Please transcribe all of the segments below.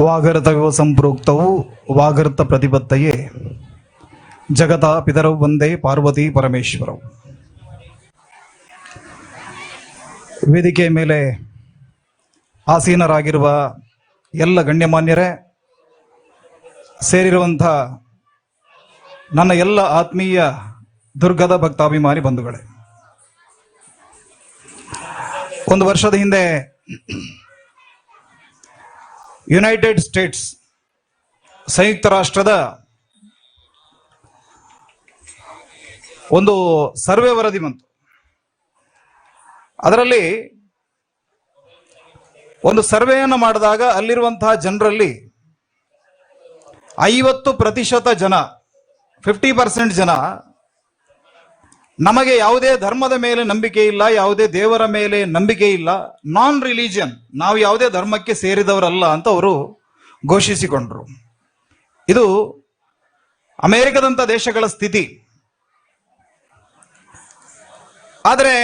ವಾಗರ್ತವ್ಯ ಸಂಪ್ರೋಕ್ತವು ವಾಗರ್ತ ಪ್ರತಿಬದ್ಧಯೇ ಜಗತ ಪಿತರವು ಒಂದೇ ಪಾರ್ವತಿ ಪರಮೇಶ್ವರವು ವೇದಿಕೆ ಮೇಲೆ ಆಸೀನರಾಗಿರುವ ಎಲ್ಲ ಗಣ್ಯಮಾನ್ಯರೇ, ಸೇರಿರುವಂಥ ನನ್ನ ಎಲ್ಲ ಆತ್ಮೀಯ ದುರ್ಗದ ಭಕ್ತಾಭಿಮಾನಿ ಬಂಧುಗಳೇ. ಒಂದು ವರ್ಷದ ಹಿಂದೆ ಯುನೈಟೆಡ್ ಸ್ಟೇಟ್ಸ್ ಸಂಯುಕ್ತ ರಾಷ್ಟ್ರದ ಒಂದು ಸರ್ವೆ ವರದಿ ಬಂತು. ಅದರಲ್ಲಿ ಒಂದು ಸರ್ವೆಯನ್ನು ಮಾಡಿದಾಗ ಅಲ್ಲಿರುವಂತಹ ಜನರಲ್ಲಿ ಐವತ್ತು ಪ್ರತಿಶತ ಜನ ಫಿಫ್ಟಿ ಪರ್ಸೆಂಟ್ ಜನ ನಮಗೆ ಯಾವುದೇ ಧರ್ಮದ ಮೇಲೆ ನಂಬಿಕೆ ಇಲ್ಲ, ಯಾವುದೇ ದೇವರ ಮೇಲೆ ನಂಬಿಕೆ ಇಲ್ಲ ನಾನ್ ರಿಲಿಜಿಯನ್ ನಾವು ಯಾವುದೇ ಧರ್ಮಕ್ಕೆ ಸೇರಿದವರಲ್ಲ ಅಂತ ಅವರು ಘೋಷಿಸಿಕೊಂಡರು. ಇದು ಅಮೆರಿಕದಂತ ದೇಶಗಳ ಸ್ಥಿತಿ. ಆದರೆ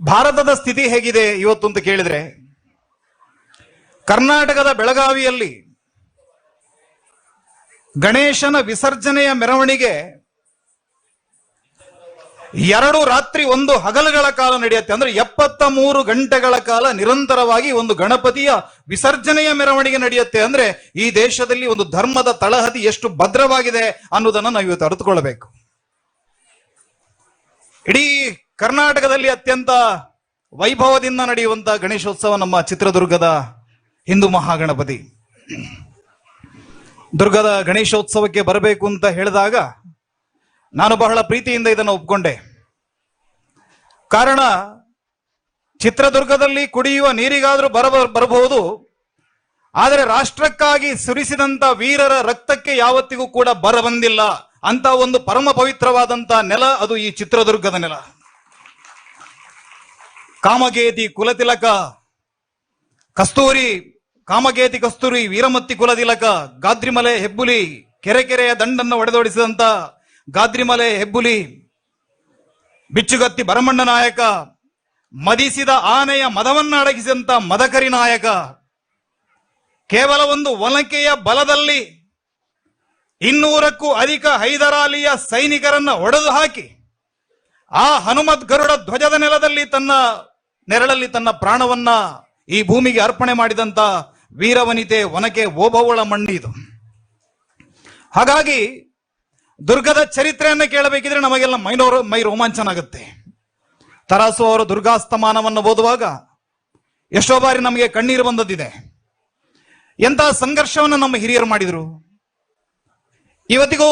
ಭಾರತದ ಸ್ಥಿತಿ ಹೇಗಿದೆ ಇವತ್ತು ಅಂತ ಕೇಳಿದ್ರೆ, ಕರ್ನಾಟಕದ ಬೆಳಗಾವಿಯಲ್ಲಿ ಗಣೇಶನ ವಿಸರ್ಜನೆಯ ಮೆರವಣಿಗೆ ಎರಡು ರಾತ್ರಿ ಒಂದು ಹಗಲುಗಳ ಕಾಲ ನಡೆಯುತ್ತೆ. ಅಂದ್ರೆ ಎಪ್ಪತ್ತ ಮೂರು ಗಂಟೆಗಳ ಕಾಲ ನಿರಂತರವಾಗಿ ಒಂದು ಗಣಪತಿಯ ವಿಸರ್ಜನೆಯ ಮೆರವಣಿಗೆ ನಡೆಯುತ್ತೆ. ಅಂದ್ರೆ ಈ ದೇಶದಲ್ಲಿ ಒಂದು ಧರ್ಮದ ತಳಹದಿ ಎಷ್ಟು ಭದ್ರವಾಗಿದೆ ಅನ್ನೋದನ್ನ ನಾವು ಇವತ್ತು ಅರಿತುಕೊಳ್ಬೇಕು ಇಡೀ ಕರ್ನಾಟಕದಲ್ಲಿ ಅತ್ಯಂತ ವೈಭವದಿಂದ ನಡೆಯುವಂತ ಗಣೇಶೋತ್ಸವ ನಮ್ಮ ಚಿತ್ರದುರ್ಗದ ಹಿಂದೂ ಮಹಾಗಣಪತಿ. ದುರ್ಗದ ಗಣೇಶೋತ್ಸವಕ್ಕೆ ಬರಬೇಕು ಅಂತ ಹೇಳಿದಾಗ ನಾನು ಬಹಳ ಪ್ರೀತಿಯಿಂದ ಇದನ್ನು ಒಪ್ಕೊಂಡೆ. ಕಾರಣ, ಚಿತ್ರದುರ್ಗದಲ್ಲಿ ಕುಡಿಯುವ ನೀರಿಗಾದರೂ ಬರ ಬರಬಹುದು. ಆದರೆ ರಾಷ್ಟ್ರಕ್ಕಾಗಿ ಸುರಿಸಿದಂತ ವೀರರ ರಕ್ತಕ್ಕೆ ಯಾವತ್ತಿಗೂ ಕೂಡ ಬರ ಬಂದಿಲ್ಲ. ಅಂತ ಒಂದು ಪರಮ ಪವಿತ್ರವಾದಂತ ನೆಲ ಅದು ಈ ಚಿತ್ರದುರ್ಗದ ನೆಲ. ಕಾಮಗೇತಿ ಕುಲತಿಲಕ, ಕಸ್ತೂರಿ, ಕಾಮಗೇತಿ ಕಸ್ತೂರಿ ವೀರಮತ್ತಿ ಕುಲತಿಲಕ, ಗಾದ್ರಿಮಲೆ ಹೆಬ್ಬುಲಿ, ಕೆರೆ ಕೆರೆಯ ದಂಡನ್ನು ಒಡೆದೊಡಿಸಿದಂತ ಗಾದ್ರಿಮಲೆ ಹೆಬ್ಬುಲಿ, ಬಿಚ್ಚುಗತ್ತಿ ಭರಮಣ್ಣ ನಾಯಕ, ಮದಿಸಿದ ಆನೆಯ ಮದವನ್ನ ಅಡಗಿಸಿದಂತ ಮದಕರಿ ನಾಯಕ, ಕೇವಲ ಒಂದು ಒನಕೆಯ ಬಲದಲ್ಲಿ ಇನ್ನೂರಕ್ಕೂ ಅಧಿಕ ಹೈದರಾಲಿಯ ಸೈನಿಕರನ್ನ ಒಡೆದು ಹಾಕಿ, ಆ ಹನುಮತ್ ಗರುಡ ಧ್ವಜದ ನೆಲದಲ್ಲಿ ತನ್ನ ನೆರಳಲ್ಲಿ ತನ್ನ ಪ್ರಾಣವನ್ನ ಈ ಭೂಮಿಗೆ ಅರ್ಪಣೆ ಮಾಡಿದಂತ ವೀರವನಿತೆ ಒನಕೆ ಓಬವ್ವಳ ಮಣ್ಣಿದು ಹಾಗಾಗಿ ದುರ್ಗದ ಚರಿತ್ರೆಯನ್ನು ಕೇಳಬೇಕಿದ್ರೆ ನಮಗೆಲ್ಲ ಮೈನೋರು, ಮೈ ರೋಮಾಂಚನ ಆಗುತ್ತೆ ತರಾಸು ಅವರು ದುರ್ಗಾಸ್ತಮಾನವನ್ನು ಓದುವಾಗ ಎಷ್ಟೋ ಬಾರಿ ನಮಗೆ ಕಣ್ಣೀರು ಬಂದದ್ದಿದೆ. ಎಂತಹ ಸಂಘರ್ಷವನ್ನು ನಮ್ಮ ಹಿರಿಯರು ಮಾಡಿದರು. ಇವತ್ತಿಗೂ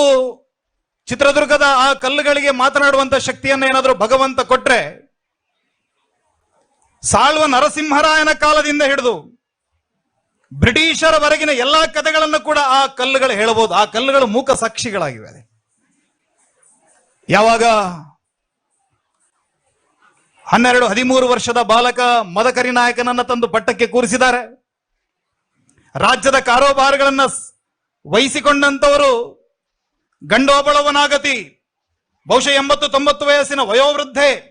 ಚಿತ್ರದುರ್ಗದ ಆ ಕಲ್ಲುಗಳಿಗೆ ಮಾತನಾಡುವಂತ ಶಕ್ತಿಯನ್ನ ಏನಾದರೂ ಭಗವಂತ ಕೊಟ್ರೆ ಸಾಳ್ವ ನರಸಿಂಹರಾಯನ ಕಾಲದಿಂದ ಹಿಡಿದು ಬ್ರಿಟಿಷರವರೆಗಿನ ಎಲ್ಲಾ ಕಥೆಗಳನ್ನು ಕೂಡ ಆ ಕಲ್ಲುಗಳು ಹೇಳಬಹುದು. ಆ ಕಲ್ಲುಗಳು ಮೂಕ ಸಾಕ್ಷಿಗಳಾಗಿವೆ. ಯಾವಾಗ? ಹನ್ನೆರಡು, ಹದಿಮೂರು ವರ್ಷದ ಬಾಲಕ, ಮದಕರಿ ನಾಯಕನನ್ನ ತಂದು ಪಟ್ಟಕ್ಕೆ ಕೂರಿಸಿದ್ದಾರೆ. ರಾಜ್ಯದ ಕಾರೋಬಾರ್ಗಳನ್ನ ವಹಿಸಿಕೊಂಡಂತವರು ಗಂಡೋಬಳವನಾಗತಿ ಬಹುಶಃ ಎಂಬತ್ತು, ತೊಂಬತ್ತು ವಯಸ್ಸಿನ ವಯೋವೃದ್ಧೆ.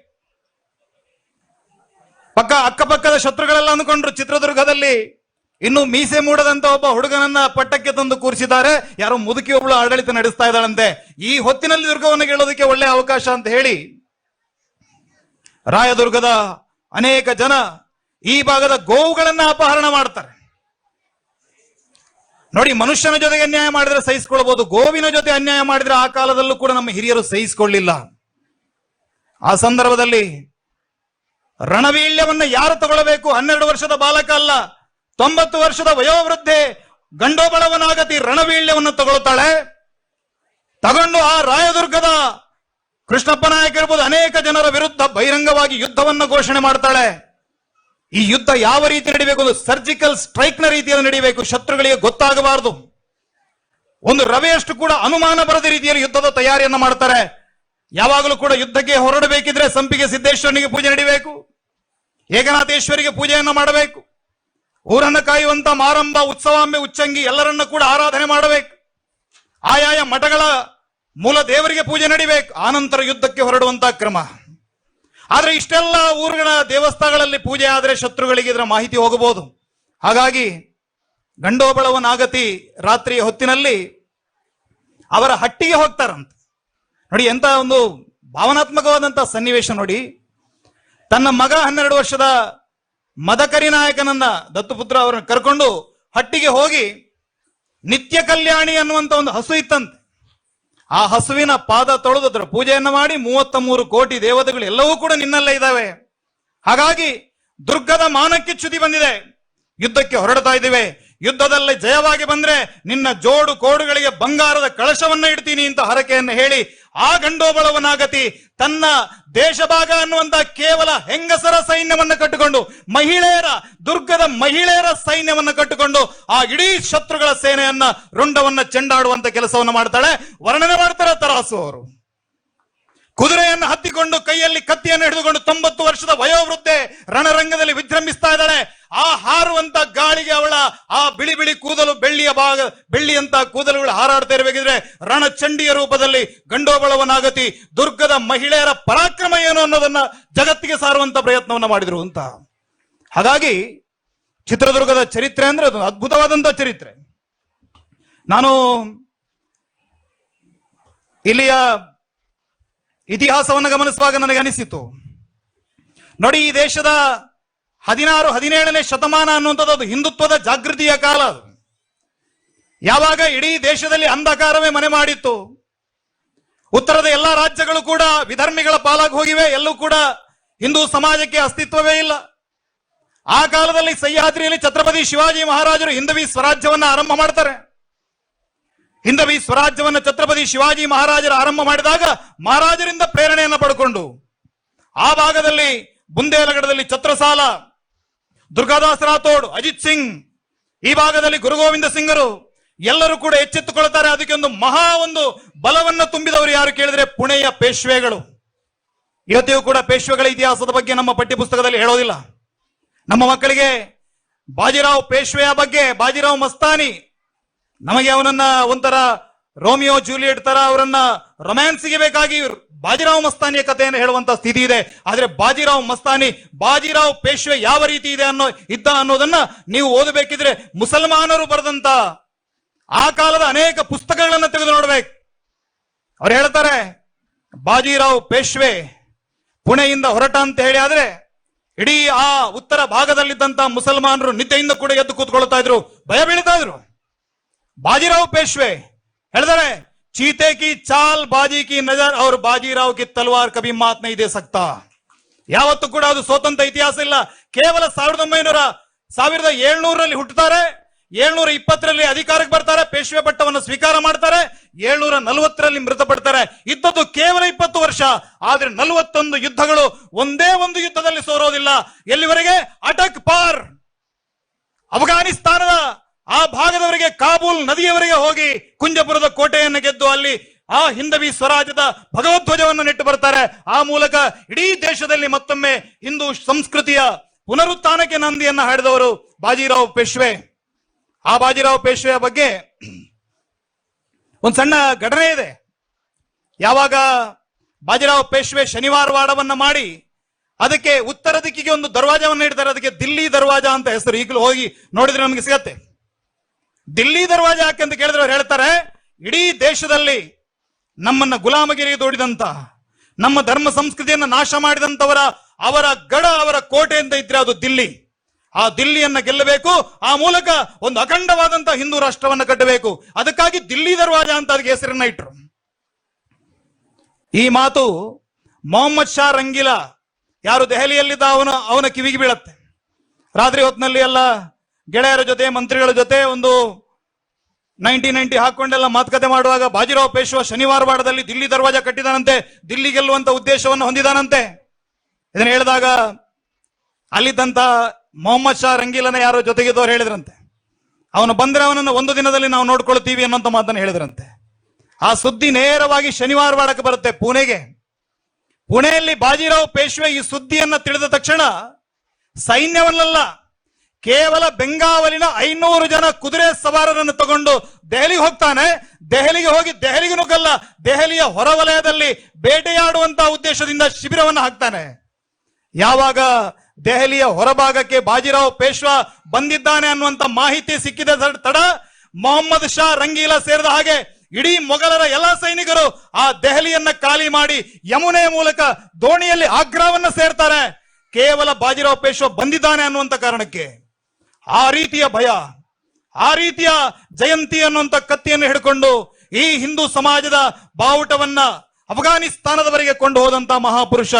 ಪಕ್ಕ ಅಕ್ಕಪಕ್ಕದ ಶತ್ರುಗಳೆಲ್ಲ ಅಂದ್ಕೊಂಡ್ರು ಚಿತ್ರದುರ್ಗದಲ್ಲಿ. ಇನ್ನು ಮೀಸೆ ಮೂಡದಂತ ಒಬ್ಬ ಹುಡುಗನನ್ನ ಪಟ್ಟಕ್ಕೆ ತಂದು ಕೂರಿಸಿದ್ದಾರೆ. ಯಾರೋ ಮುದುಕಿ ಒಬ್ಳು ಆಡಳಿತ ನಡೆಸ್ತಾ ಇದ್ದಾಳಂತೆ. ಈ ಹೊತ್ತಿನಲ್ಲಿ ದುರ್ಗವನ್ನು ಗೆಲ್ಲೋದಕ್ಕೆ ಒಳ್ಳೆ ಅವಕಾಶ ಅಂತ ಹೇಳಿ ರಾಯದುರ್ಗದ ಅನೇಕ ಜನ ಈ ಭಾಗದ ಗೋವುಗಳನ್ನ ಅಪಹರಣ ಮಾಡ್ತಾರೆ. ನೋಡಿ, ಮನುಷ್ಯನ ಜೊತೆಗೆ ಅನ್ಯಾಯ ಮಾಡಿದ್ರೆ ಸಹಿಸಿಕೊಳ್ಬಹುದು ಗೋವಿನ ಜೊತೆ ಅನ್ಯಾಯ ಮಾಡಿದ್ರೆ ಆ ಕಾಲದಲ್ಲೂ ಕೂಡ ನಮ್ಮ ಹಿರಿಯರು ಸಹಿಸಿಕೊಳ್ಳಿಲ್ಲ. ಆ ಸಂದರ್ಭದಲ್ಲಿ ರಣವೀಳ್ಯವನ್ನ ಯಾರು ತಗೊಳ್ಳಬೇಕು ಹನ್ನೆರಡು ವರ್ಷದ ಬಾಲಕ ಅಲ್ಲ. ತೊಂಬತ್ತು ವರ್ಷದ ವಯೋವೃದ್ಧೆ ಗಂಡೋಬಳವನಾಗತಿ ರಣವೀಳ್ಯವನ್ನು ತಗೊಳ್ತಾಳೆ. ತಗೊಂಡು ಆ ರಾಯದುರ್ಗದ ಕೃಷ್ಣಪ್ಪ ನಾಯಕ ಇರ್ಬೋದು ಅನೇಕ ಜನರ ವಿರುದ್ಧ ಬಹಿರಂಗವಾಗಿ ಯುದ್ಧವನ್ನು ಘೋಷಣೆ ಮಾಡ್ತಾಳೆ. ಈ ಯುದ್ಧ ಯಾವ ರೀತಿ ನಡಿಬೇಕು ಒಂದು ಸರ್ಜಿಕಲ್ ಸ್ಟ್ರೈಕ್ನ ರೀತಿಯಲ್ಲಿ ನಡಿಬೇಕು ಶತ್ರುಗಳಿಗೆ ಗೊತ್ತಾಗಬಾರದು. ಒಂದು ರವೆಯಷ್ಟು ಕೂಡ ಅನುಮಾನ ಬರದ ರೀತಿಯಲ್ಲಿ ಯುದ್ಧದ ತಯಾರಿಯನ್ನ ಮಾಡ್ತಾರೆ. ಯಾವಾಗಲೂ ಕೂಡ ಯುದ್ಧಕ್ಕೆ ಹೊರಡಬೇಕಿದ್ರೆ ಸಂಪಿಗೆ ಸಿದ್ದೇಶ್ವರನಿಗೆ ಪೂಜೆ ನಡಿಬೇಕು. ಏಕನಾಥೇಶ್ವರಿಗೆ ಪೂಜೆಯನ್ನು ಮಾಡಬೇಕು. ಊರನ್ನ ಕಾಯುವಂತ ಮಾರಂಭ ಉತ್ಸವಾಂಬೆ ಉಚ್ಚಂಗಿ ಎಲ್ಲರನ್ನ ಕೂಡ ಆರಾಧನೆ ಮಾಡಬೇಕು. ಆಯಾಯ ಮಠಗಳ ಮೂಲ ದೇವರಿಗೆ ಪೂಜೆ ನಡಿಬೇಕು. ಆನಂತರ ಯುದ್ಧಕ್ಕೆ ಹೊರಡುವಂತ ಕ್ರಮ. ಆದ್ರೆ ಇಷ್ಟೆಲ್ಲ ಊರುಗಳ ದೇವಸ್ಥಾನಗಳಲ್ಲಿ ಪೂಜೆ ಆದರೆ ಶತ್ರುಗಳಿಗೆ ಇದರ ಮಾಹಿತಿ ಹೋಗಬಹುದು. ಹಾಗಾಗಿ ಗಂಡೋಬಳವ ನಾಗತಿ ರಾತ್ರಿಯ ಹೊತ್ತಿನಲ್ಲಿ ಅವರ ಹಟ್ಟಿಗೆ ಹೋಗ್ತಾರಂತೆ. ನೋಡಿ, ಎಂತ ಒಂದು ಭಾವನಾತ್ಮಕವಾದಂತಹ ಸನ್ನಿವೇಶ ನೋಡಿ. ತನ್ನ ಮಗ ಹನ್ನೆರಡು ವರ್ಷದ ಮದಕರಿ ನಾಯಕನನ್ನ ದತ್ತುಪುತ್ರ ಅವರನ್ನು ಕರ್ಕೊಂಡು ಹಟ್ಟಿಗೆ ಹೋಗಿ ನಿತ್ಯ ಕಲ್ಯಾಣಿ ಅನ್ನುವಂತ ಒಂದು ಹಸು ಇತ್ತಂತೆ. ಆ ಹಸುವಿನ ಪಾದ ತೊಳೆದು ಅದರ ಪೂಜೆಯನ್ನು ಮಾಡಿ ಮೂವತ್ತ ಮೂರು ಕೋಟಿ ದೇವತೆಗಳು ಎಲ್ಲವೂ ಕೂಡ ನಿನ್ನಲ್ಲೇ ಇದ್ದಾವೆ. ಹಾಗಾಗಿ ದುರ್ಗದ ಮಾನಕ್ಕೆ ಚ್ಯುತಿ ಬಂದಿದೆ. ಯುದ್ಧಕ್ಕೆ ಹೊರಡ್ತಾ ಇದ್ದೇವೆ. ಯುದ್ಧದಲ್ಲಿ ಜಯವಾಗಿ ಬಂದ್ರೆ ನಿನ್ನ ಜೋಡು ಕೋಡುಗಳಿಗೆ ಬಂಗಾರದ ಕಳಶವನ್ನ ಇಡ್ತೀನಿ ಅಂತ ಹರಕೆಯನ್ನು ಹೇಳಿ ಆ ಗಂಡೋಬಳವನಾಗತಿ ತನ್ನ ದೇಶಭಾಗ ಅನ್ನುವಂತ ಕೇವಲ ಹೆಂಗಸರ ಸೈನ್ಯವನ್ನು ಕಟ್ಟಿಕೊಂಡು ಮಹಿಳೆಯರ, ದುರ್ಗದ ಮಹಿಳೆಯರ ಸೈನ್ಯವನ್ನು ಕಟ್ಟಿಕೊಂಡು ಆ ಇಡೀ ಶತ್ರುಗಳ ಸೇನೆಯನ್ನ ರುಂಡವನ್ನ ಚೆಂಡಾಡುವಂತ ಕೆಲಸವನ್ನ ಮಾಡ್ತಾಳೆ. ವರ್ಣನೆ ಮಾಡ್ತಾರೆ ತರಾಸು ಅವರು. ಕುದುರೆಯನ್ನು ಹತ್ತಿಕೊಂಡು ಕೈಯಲ್ಲಿ ಕತ್ತಿಯನ್ನು ಹಿಡಿದುಕೊಂಡು ತೊಂಬತ್ತು ವರ್ಷದ ವಯೋವೃದ್ಧೆ ರಣರಂಗದಲ್ಲಿ ವಿಜೃಂಭಿಸ್ತಾ ಇದ್ದಾಳೆ. ಆ ಹಾರುವಂತ ಗಾಳಿಗೆ ಅವಳ ಆ ಬಿಳಿ ಬಿಳಿ ಕೂದಲು ಬೆಳ್ಳಿಯ ಭಾಗ ಬೆಳ್ಳಿಯಂತ ಕೂದಲುಗಳು ಹಾರಾಡ್ತಾ ಇರಬೇಕಿದ್ರೆ ರಣಚಂಡಿಯ ರೂಪದಲ್ಲಿ ಗಂಡೋಬಳವನಾಗತಿ ದುರ್ಗದ ಮಹಿಳೆಯರ ಪರಾಕ್ರಮ ಏನು ಅನ್ನೋದನ್ನ ಜಗತ್ತಿಗೆ ಸಾರುವಂತ ಪ್ರಯತ್ನವನ್ನ ಮಾಡಿದ್ರು ಅಂತ. ಹಾಗಾಗಿ ಚಿತ್ರದುರ್ಗದ ಚರಿತ್ರೆ ಅಂದ್ರೆ ಅದು ಅದ್ಭುತವಾದಂತ ಚರಿತ್ರೆ. ನಾನು ಇಲ್ಲಿಯ ಇತಿಹಾಸವನ್ನು ಗಮನಿಸುವಾಗ ನನಗೆ ಅನಿಸಿತು. ನೋಡಿ, ಈ ದೇಶದ ಹದಿನಾರು, ಹದಿನೇಳನೇ ಶತಮಾನ ಅನ್ನುವಂಥದ್ದು ಅದು ಹಿಂದುತ್ವದ ಜಾಗೃತಿಯ ಕಾಲ ಯಾವಾಗ ಇಡೀ ದೇಶದಲ್ಲಿ ಅಂಧಕಾರವೇ ಮನೆ ಮಾಡಿತ್ತು. ಉತ್ತರದ ಎಲ್ಲ ರಾಜ್ಯಗಳು ಕೂಡ ವಿಧರ್ಮಿಗಳ ಪಾಲಾಗಿ ಹೋಗಿವೆ, ಎಲ್ಲೂ ಕೂಡ ಹಿಂದೂ ಸಮಾಜಕ್ಕೆ ಅಸ್ತಿತ್ವವೇ ಇಲ್ಲ. ಆ ಕಾಲದಲ್ಲಿ ಸಹ್ಯಾದ್ರಿಯಲ್ಲಿ ಛತ್ರಪತಿ ಶಿವಾಜಿ ಮಹಾರಾಜರು ಹಿಂದವಿ ಸ್ವರಾಜ್ಯವನ್ನ ಆರಂಭ ಮಾಡ್ತಾರೆ. ಹಿಂದವಿ ಸ್ವರಾಜ್ಯವನ್ನು ಛತ್ರಪತಿ ಶಿವಾಜಿ ಮಹಾರಾಜರು ಆರಂಭ ಮಾಡಿದಾಗ ಮಹಾರಾಜರಿಂದ ಪ್ರೇರಣೆಯನ್ನು ಪಡ್ಕೊಂಡು ಆ ಭಾಗದಲ್ಲಿ ಬುಂದೇಲಗಡದಲ್ಲಿ ಛತ್ರಸಾಲ, ದುರ್ಗಾದಾಸ್ ರಾಥೋಡ್, ಅಜಿತ್ ಸಿಂಗ್, ಈ ಭಾಗದಲ್ಲಿ ಗುರುಗೋವಿಂದ ಸಿಂಗರು ಎಲ್ಲರೂ ಕೂಡ ಎಚ್ಚೆತ್ತುಕೊಳ್ತಾರೆ ಅದಕ್ಕೆ ಒಂದು ಮಹಾ ಒಂದು ಬಲವನ್ನು ತುಂಬಿದವರು ಯಾರು ಕೇಳಿದ್ರೆ ಪುಣೆಯ ಪೇಶ್ವೆಗಳು. ಇವತ್ತಿಗೂ ಕೂಡ ಪೇಶ್ವೆಗಳ ಇತಿಹಾಸದ ಬಗ್ಗೆ ನಮ್ಮ ಪಠ್ಯಪುಸ್ತಕದಲ್ಲಿ ಹೇಳೋದಿಲ್ಲ. ನಮ್ಮ ಮಕ್ಕಳಿಗೆ ಬಾಜಿರಾವ್ ಪೇಶ್ವೆಯ ಬಗ್ಗೆ, ಬಾಜಿರಾವ್ ಮಸ್ತಾನಿ ನಮಗೆ ಅವನನ್ನ ಒಂಥರ ರೋಮಿಯೋ ಜೂಲಿಯಟ್ ತರ ಅವರನ್ನ ರೊಮ್ಯಾನ್ಸ್ಗೆ ಬೇಕಾಗಿ ಬಾಜಿರಾವ್ ಮಸ್ತಾನಿಯ ಕಥೆಯನ್ನು ಹೇಳುವಂತ ಸ್ಥಿತಿ ಇದೆ. ಆದ್ರೆ ಬಾಜಿರಾವ್ ಮಸ್ತಾನಿ, ಬಾಜಿರಾವ್ ಪೇಶ್ವೆ ಯಾವ ರೀತಿ ಇದೆ ಅನ್ನೋ ಇದ್ದ ಅನ್ನೋದನ್ನ ನೀವು ಓದಬೇಕಿದ್ರೆ ಮುಸಲ್ಮಾನರು ಬರೆದಂತ ಆ ಕಾಲದ ಅನೇಕ ಪುಸ್ತಕಗಳನ್ನ ತೆಗೆದು ನೋಡ್ಬೇಕು. ಅವ್ರು ಹೇಳ್ತಾರೆ, ಬಾಜಿರಾವ್ ಪೇಶ್ವೆ ಪುಣೆಯಿಂದ ಹೊರಟ ಅಂತ ಹೇಳಿ ಆದ್ರೆ ಇಡೀ ಆ ಉತ್ತರ ಭಾಗದಲ್ಲಿದ್ದಂತ ಮುಸಲ್ಮಾನರು ನಿದ್ದೆಯಿಂದ ಕೂಡ ಎದ್ದು ಕೂತ್ಕೊಳ್ತಾ ಇದ್ರು, ಭಯ ಬೀಳ್ತಾ ಇದ್ರು. ಬಾಜಿರಾವ್ ಪೇಶ್ವೆ ಹೇಳಿದರೆ, ಚೀತೆ ಕಿ ಚಾಲ್, ಬಾಜಿ ಕಿ ನಜರ್ ಅವ್ರ ಬಾಜಿರಾವ್ ಕಿ ತಲ್ವಾರ್ ಕಭಿ ಮಾತ್ ನೈ ದೇ ಸಕ್ತಾ. ಯಾವತ್ತು ಕೂಡ ಅದು ಸ್ವತಂತ್ರ ಇತಿಹಾಸ ಇಲ್ಲ. ಕೇವಲ ಸಾವಿರದ ಒಂಬೈನೂರ ಸಾವಿರದ ಏಳ್ನೂರಲ್ಲಿ ಹುಟ್ಟುತ್ತಾರೆ, ಏಳ್ನೂರ ಇಪ್ಪತ್ತರಲ್ಲಿ ಅಧಿಕಾರಕ್ಕೆ ಬರ್ತಾರೆ, ಪೇಶ್ವೆ ಪಟ್ಟವನ್ನು ಸ್ವೀಕಾರ ಮಾಡ್ತಾರೆ, ಏಳ್ನೂರ ನಲವತ್ತರಲ್ಲಿ ಮೃತಪಡ್ತಾರೆ. ಇದ್ದದ್ದು ಕೇವಲ ಇಪ್ಪತ್ತು ವರ್ಷ, ಆದ್ರೆ ನಲವತ್ತೊಂದು ಯುದ್ಧಗಳು ಒಂದೇ ಒಂದು ಯುದ್ಧದಲ್ಲಿ ಸೋರೋದಿಲ್ಲ. ಎಲ್ಲಿವರೆಗೆ? ಅಟಕ್ ಪಾರ್, ಅಫ್ಘಾನಿಸ್ತಾನದ ಆ ಭಾಗದವರಿಗೆ ಕಾಬೂಲ್ ನದಿಯವರೆಗೆ ಹೋಗಿ ಕುಂಜಪುರದ ಕೋಟೆಯನ್ನು ಗೆದ್ದು ಅಲ್ಲಿ ಆ ಹಿಂದವಿ ಸ್ವರಾಜ್ಯದ ಭಗವಧ್ವಜವನ್ನು ನೆಟ್ಟು ಬರ್ತಾರೆ. ಆ ಮೂಲಕ ಇಡೀ ದೇಶದಲ್ಲಿ ಮತ್ತೊಮ್ಮೆ ಹಿಂದೂ ಸಂಸ್ಕೃತಿಯ ಪುನರುತ್ಥಾನಕ್ಕೆ ನಂದಿಯನ್ನು ಹಾಡಿದವರು ಬಾಜಿರಾವ್ ಪೇಶ್ವೆ. ಆ ಬಾಜಿರಾವ್ ಪೇಶ್ವೆಯ ಬಗ್ಗೆ ಒಂದು ಸಣ್ಣ ಘಟನೆ ಇದೆ. ಯಾವಾಗ ಬಾಜಿರಾವ್ ಪೇಶ್ವೆ ಶನಿವಾರ ವಾಡವನ್ನ ಮಾಡಿ ಅದಕ್ಕೆ ಉತ್ತರ ದಿಕ್ಕಿಗೆ ಒಂದು ದರ್ವಾಜವನ್ನು ಇಡ್ತಾರೆ ಅದಕ್ಕೆ ದಿಲ್ಲಿ ದರ್ವಾಜ ಅಂತ ಹೆಸರು. ಈಗಲೂ ಹೋಗಿ ನೋಡಿದ್ರೆ ನಮಗೆ ಸಿಗತ್ತೆ. ದಿಲ್ಲಿ ದರ್ವಾಜ ಯಾಕೆ ಅಂತ ಕೇಳಿದ್ರೆ ಅವ್ರು ಹೇಳ್ತಾರೆ, ಇಡೀ ದೇಶದಲ್ಲಿ ನಮ್ಮನ್ನ ಗುಲಾಮಗಿರಿಗೆ ದೂಡಿದಂತ, ನಮ್ಮ ಧರ್ಮ ಸಂಸ್ಕೃತಿಯನ್ನು ನಾಶ ಮಾಡಿದಂತವರ, ಅವರ ಗಡ, ಅವರ ಕೋಟೆ ಅಂತ ಇದ್ರೆ ಅದು ದಿಲ್ಲಿ. ಆ ದಿಲ್ಲಿಯನ್ನ ಗೆಲ್ಲಬೇಕು, ಆ ಮೂಲಕ ಒಂದು ಅಖಂಡವಾದಂತಹ ಹಿಂದೂ ರಾಷ್ಟ್ರವನ್ನು ಕಟ್ಟಬೇಕು. ಅದಕ್ಕಾಗಿ ದಿಲ್ಲಿ ದರ್ವಾಜ ಅಂತ ಅದಕ್ಕೆ ಹೆಸರನ್ನ ಇಟ್ರು. ಈ ಮಾತು ಮೊಹಮ್ಮದ್ ಶಾ ರಂಗಿಲಾ, ಯಾರು ದೆಹಲಿಯಲ್ಲಿದ್ದ ಅವನ ಅವನ ಕಿವಿಗೆ ಬೀಳತ್ತೆ. ರಾತ್ರಿ ಹೊತ್ತಿನಲ್ಲಿ ಎಲ್ಲ ಗೆಳೆಯರ ಜೊತೆ, ಮಂತ್ರಿಗಳ ಜೊತೆ ಒಂದು ನೈನ್ಟಿ ನೈನ್ಟಿ ಹಾಕೊಂಡೆಲ್ಲ ಮಾತುಕತೆ ಮಾಡುವಾಗ ಬಾಜಿರಾವ್ ಪೇಶ್ವ ಶನಿವಾರ ವಾರದಲ್ಲಿ ದಿಲ್ಲಿ ದರ್ವಾಜ ಕಟ್ಟಿದಾನಂತೆ. ದಿಲ್ಲಿ ಗೆಲ್ಲುವಂತ ಉದ್ದೇಶವನ್ನು ಹೊಂದಿದಾನಂತೆ. ಇದನ್ನ ಹೇಳಿದಾಗ ಅಲ್ಲಿದ್ದಂತ ಮೊಹಮ್ಮದ್ ಶಾ ರಂಗೀಲನ ಯಾರೋ ಜೊತೆಗಿದ್ದವ್ರು ಹೇಳಿದ್ರಂತೆ. ಅವನು ಬಂದ್ರೆ ಅವನನ್ನು ಒಂದು ದಿನದಲ್ಲಿ ನಾವು ನೋಡ್ಕೊಳ್ತೀವಿ ಅನ್ನೋಂಥ ಮಾತನ್ನು ಹೇಳಿದ್ರಂತೆ. ಆ ಸುದ್ದಿ ನೇರವಾಗಿ ಶನಿವಾರ ವಾಡಕ್ಕೆ ಬರುತ್ತೆ ಪುಣೆಗೆ. ಪುಣೆಯಲ್ಲಿ ಬಾಜಿರಾವ್ ಪೇಶ್ವೆ ಈ ಸುದ್ದಿಯನ್ನ ತಿಳಿದ ತಕ್ಷಣ ಸೈನ್ಯವನ್ನಲ್ಲ ಕೇವಲ ಬೆಂಗಾವಲಿನ ಐನೂರು ಜನ ಕುದುರೆ ಸವಾರರನ್ನು ತಗೊಂಡು ದೆಹಲಿಗೆ ಹೋಗ್ತಾನೆ. ದೆಹಲಿಗೆ ಹೋಗಿ ದೆಹಲಿಗೆ ನುಗ್ಗಲ್ಲ, ದೆಹಲಿಯ ಹೊರವಲಯದಲ್ಲಿ ಬೇಟೆಯಾಡುವಂತಹ ಉದ್ದೇಶದಿಂದ ಶಿಬಿರವನ್ನು ಹಾಕ್ತಾನೆ. ಯಾವಾಗ ದೆಹಲಿಯ ಹೊರಭಾಗಕ್ಕೆ ಬಾಜಿರಾವ್ ಪೇಶ್ವಾ ಬಂದಿದ್ದಾನೆ ಅನ್ನುವಂತ ಮಾಹಿತಿ ಸಿಕ್ಕಿದ ತಡ- ಮೊಹಮ್ಮದ್ ಶಾ ರಂಗೀಲಾ ಸೇರಿದ ಹಾಗೆ ಇಡೀ ಮೊಘಲರ ಎಲ್ಲ ಸೈನಿಕರು ಆ ದೆಹಲಿಯನ್ನ ಖಾಲಿ ಮಾಡಿ ಯಮುನೆಯ ಮೂಲಕ ದೋಣಿಯಲ್ಲಿ ಆಗ್ರಾವನ್ನ ಸೇರ್ತಾರೆ. ಕೇವಲ ಬಾಜಿರಾವ್ ಪೇಶ್ವಾ ಬಂದಿದ್ದಾನೆ ಅನ್ನುವಂತ ಕಾರಣಕ್ಕೆ. ಆ ರೀತಿಯ ಭಯ, ಆ ರೀತಿಯ ಜಯಂತಿ ಅನ್ನುವಂತ ಕತ್ತಿಯನ್ನು ಹಿಡ್ಕೊಂಡು ಈ ಹಿಂದೂ ಸಮಾಜದ ಬಾವುಟವನ್ನ ಅಫ್ಘಾನಿಸ್ತಾನದವರೆಗೆ ಕೊಂಡು ಹೋದಂತ ಮಹಾಪುರುಷ